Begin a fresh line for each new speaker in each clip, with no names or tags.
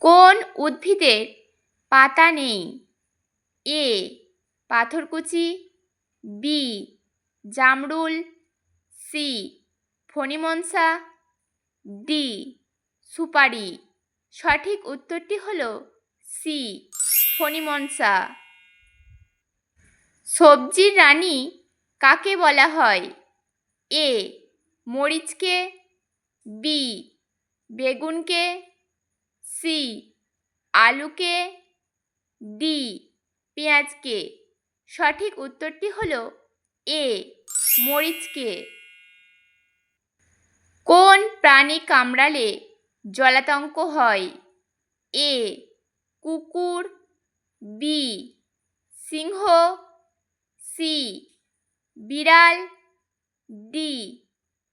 কোন উদ্ভিদের পাতা নেই? এ, পাথরকুচি, বি, জামরুল, সি, ফণিমনসা, ডি, সুপারি। সঠিক উত্তরটি হলো সি, ফণিমনসা। সবজির রানী কাকে বলা হয়? এ, মরিচকে, বি, বেগুনকে সি আলুকে ডি পেঁয়াজকে। সঠিক উত্তরটি হল এ মরিচকে। কোন প্রাণী কামড়ালে জলাতঙ্ক হয়? এ কুকুর। বি সিংহ। সি বিড়াল। ডি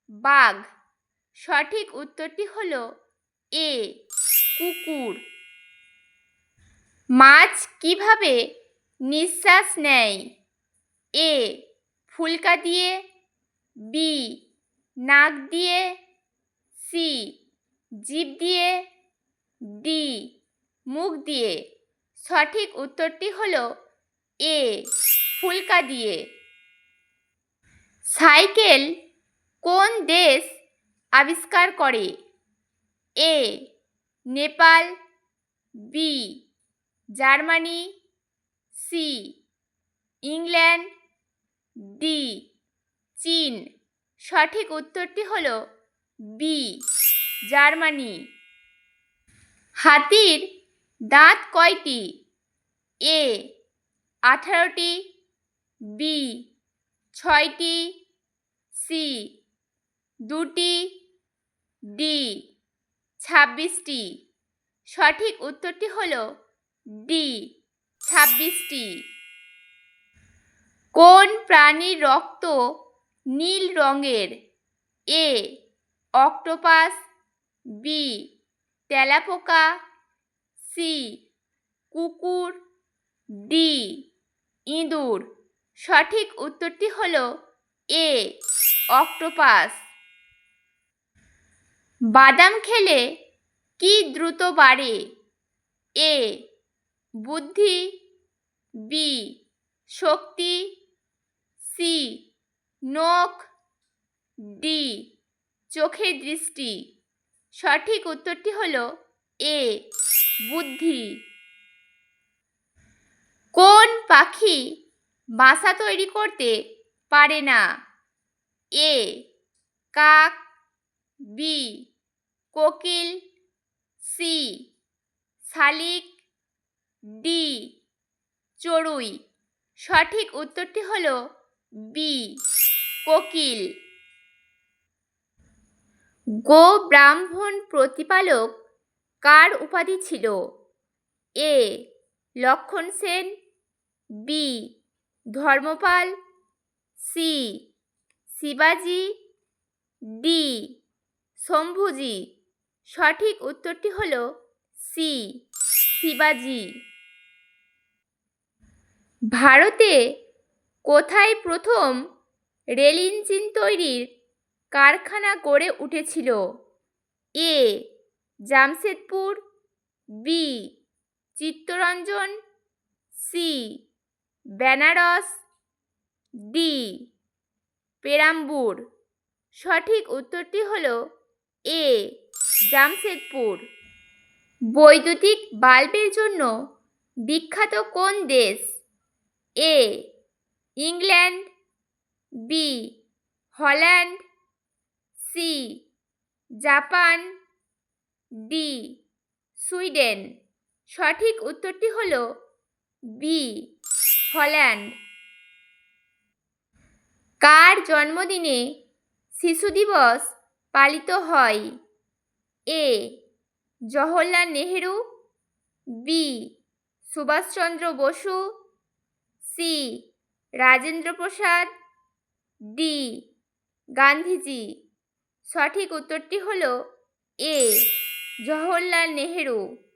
বাঘ। সঠিক উত্তরটি হল এ কুকুর। মাছ কীভাবে নিঃশ্বাস নেয়? এ, ফুলকা দিয়ে, বি, নাক দিয়ে, সি, জিভ দিয়ে, ডি, মুখ দিয়ে। সঠিক উত্তরটি হলো এ, ফুলকা দিয়ে। সাইকেল কোন দেশ আবিষ্কার করে? A Nepal B Germany C England D চীন। সঠিক উত্তরটি হলো বি জার্মানি। হাতির দাঁত কয়টি? এ আঠারোটি বি ছয়টি সি দুটি ডি ছাব্বিশটি। সঠিক উত্তরটি হল ডি, ছাব্বিশটি। কোন প্রাণীর রক্ত নীল রঙের? এ, অক্টোপাস, বি, তেলাপোকা, সি, কুকুর, ডি, ইঁদুর। সঠিক উত্তরটি হলো এ, অক্টোপাস। বাদাম খেলে কি দ্রুত বাড়ে? এ. বুদ্ধি। বি. শক্তি। সি. নখ। ডি. চোখের দৃষ্টি। সঠিক উত্তরটি হল এ, বুদ্ধি। কোন পাখি বাসা তৈরি করতে পারে না? এ, কাক। বি কোকিল, সি, শালিক, ডি, চড়ুই। সঠিক উত্তরটি হল বি, কোকিল। গো ব্রাহ্মণ প্রতিপালক কার উপাধি ছিল? A, Lakshman Sen, B, Dharmapal, C, শিবাজি, ডি, শম্ভুজি। সঠিক উত্তরটি হল সি শিবাজি। ভারতে কোথায় প্রথম রেল ইঞ্জিন তৈরির কারখানা গড়ে উঠেছিল? A Jamshedpur. B Chittaranjan. C Benaras. D Perambur. সঠিক উত্তরটি হলো এ জামশেদপুর। বৈদ্যুতিক বাল্বের জন্য বিখ্যাত কোন দেশ? A, England, B, Holland, C, Japan, D, Sweden. সঠিক উত্তরটি হল বি, হল্যান্ড। কার জন্মদিনে শিশু দিবস পালিত হয়? A, Jawaharlal Nehru, B, Subhash Chandra Bose, C, Rajendra Prasad, D, Gandhiji. সঠিক উত্তরটি হল এ, জওহরলাল নেহেরু।